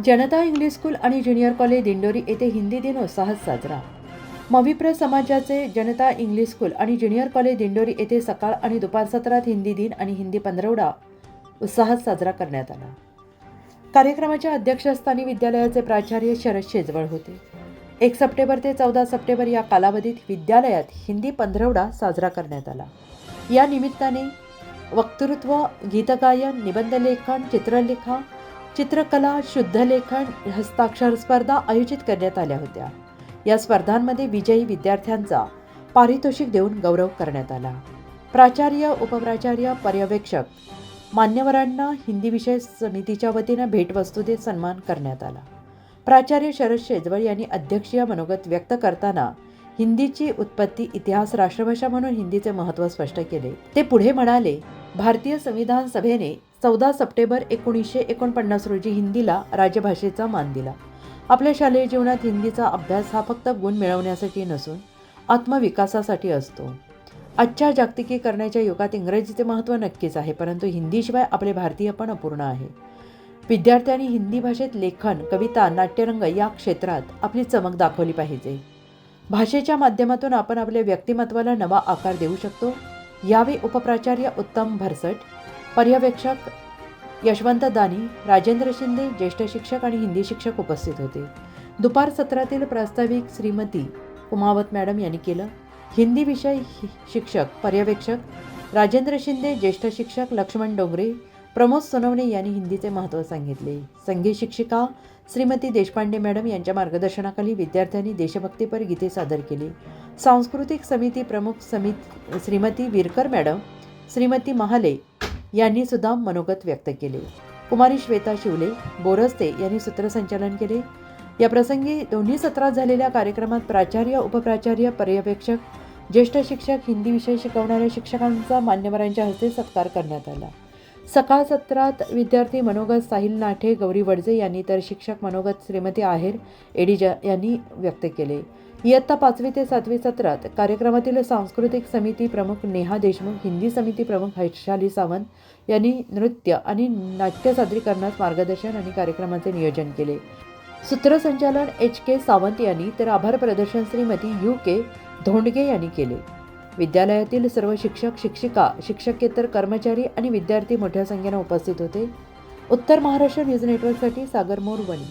जनता English school आणि junior college Dindori येथे हिंदी दिन उत्साहात साजरा. मविप्र समाजाचे जनता इंग्लिश स्कूल आणि ज्युनियर कॉलेज दिंडोरी येथे सकाळ आणि दुपार सत्रात हिंदी दिन आणि हिंदी पंधरवडा उत्साहात साजरा करण्यात आला. कार्यक्रमाच्या अध्यक्षस्थानी विद्यालयाचे प्राचार्य शरद शेजवळ होते. एक सप्टेंबर ते चौदा सप्टेंबर या कालावधीत विद्यालयात हिंदी पंधरवडा साजरा करण्यात आला. या निमित्ताने वक्तृत्व गीतगायन निबंधलेखन चित्रलेखा चित्रकला शुद्धलेखन हस्ताक्षर स्पर्धा आयोजित करण्यात आल्या होत्या. या स्पर्धांमध्ये विजयी विद्यार्थ्यांचा पारितोषिक देऊन गौरव करण्यात आला. प्राचार्य उपप्राचार्य पर्यवेक्षक मान्यवरांना हिंदी विषय समितीच्या वतीनं भेटवस्तू देत सन्मान करण्यात आला. प्राचार्य शरद शेजवळ यांनी अध्यक्षीय मनोगत व्यक्त करताना हिंदीची उत्पत्ती इतिहास राष्ट्रभाषा म्हणून हिंदीचे महत्त्व स्पष्ट केले. ते पुढे म्हणाले भारतीय संविधान सभेने चौदा सप्टेंबर एकोणीसशे एकोणपन्नास रोजी हिंदीला राजभाषेचा मान दिला. आपल्या शालेय जीवनात हिंदीचा अभ्यास हा फक्त गुण मिळवण्यासाठी नसून आत्मविकासासाठी असतो. आजच्या जागतिकीकरणाच्या युगात इंग्रजीचे महत्त्व नक्कीच आहे परंतु हिंदीशिवाय आपले भारतीय पण अपूर्ण आहे. विद्यार्थ्यांनी हिंदी भाषेत लेखन कविता नाट्यरंग या क्षेत्रात आपली चमक दाखवली पाहिजे. भाषेच्या माध्यमातून आपण आपल्या व्यक्तिमत्वाला नवा आकार देऊ शकतो. यावेळी उपप्राचार्य उत्तम भरसट पर्यवेक्षक यशवंत दानी राजेंद्र शिंदे ज्येष्ठ शिक्षक आणि हिंदी शिक्षक उपस्थित होते. दुपार सत्रातील प्रास्ताविक श्रीमती उमावत मॅडम यांनी केलं. हिंदी विषय हि- शिक्षक पर्यवेक्षक राजेंद्र शिंदे ज्येष्ठ शिक्षक लक्ष्मण डोंगरे प्रमोद सोनवणे यांनी हिंदीचे महत्त्व सांगितले. संगीत शिक्षिका श्रीमती देशपांडे मॅडम यांच्या मार्गदर्शनाखाली विद्यार्थ्यांनी देशभक्तीपर गीते सादर केली. सांस्कृतिक समिती प्रमुख समित श्रीमती विरकर मॅडम श्रीमती महाले यांनी सुद्धा मनोगत व्यक्त केले. कुमारी श्वेता शिवले बोरस्ते यांनी सूत्रसंचालन केले. या प्रसंगी दोन्ही सत्रात झालेल्या कार्यक्रमात प्राचार्य उपप्राचार्य पर्यवेक्षक ज्येष्ठ शिक्षक हिंदी विषय शिकवणाऱ्या शिक्षकांचा मान्यवरांच्या हस्ते सत्कार करण्यात आला. सकाळ सत्रात विद्यार्थी मनोगत साहिल नाठे गौरी वडजे यांनी तर शिक्षक मनोगत श्रीमती आहेर एडिजा यांनी व्यक्त केले. इयत्ता पाचवी ते सातवी सत्रात कार्यक्रमातील सांस्कृतिक समिती प्रमुख नेहा देशमुख हिंदी समिती प्रमुख हैशाली सावंत यांनी नृत्य आणि नाट्य सादरीकरणास मार्गदर्शन आणि कार्यक्रमाचे नियोजन केले. सूत्रसंचालन एच के सावंत यांनी तर आभार प्रदर्शन श्रीमती यू के धोंडगे यांनी केले. विद्यालयातील सर्व शिक्षक शिक्षिका शिक्षकेतर कर्मचारी आणि विद्यार्थी मोठ्या संख्येने उपस्थित होते. उत्तर महाराष्ट्र न्यूज नेटवर्कसाठी सागर मोरवणी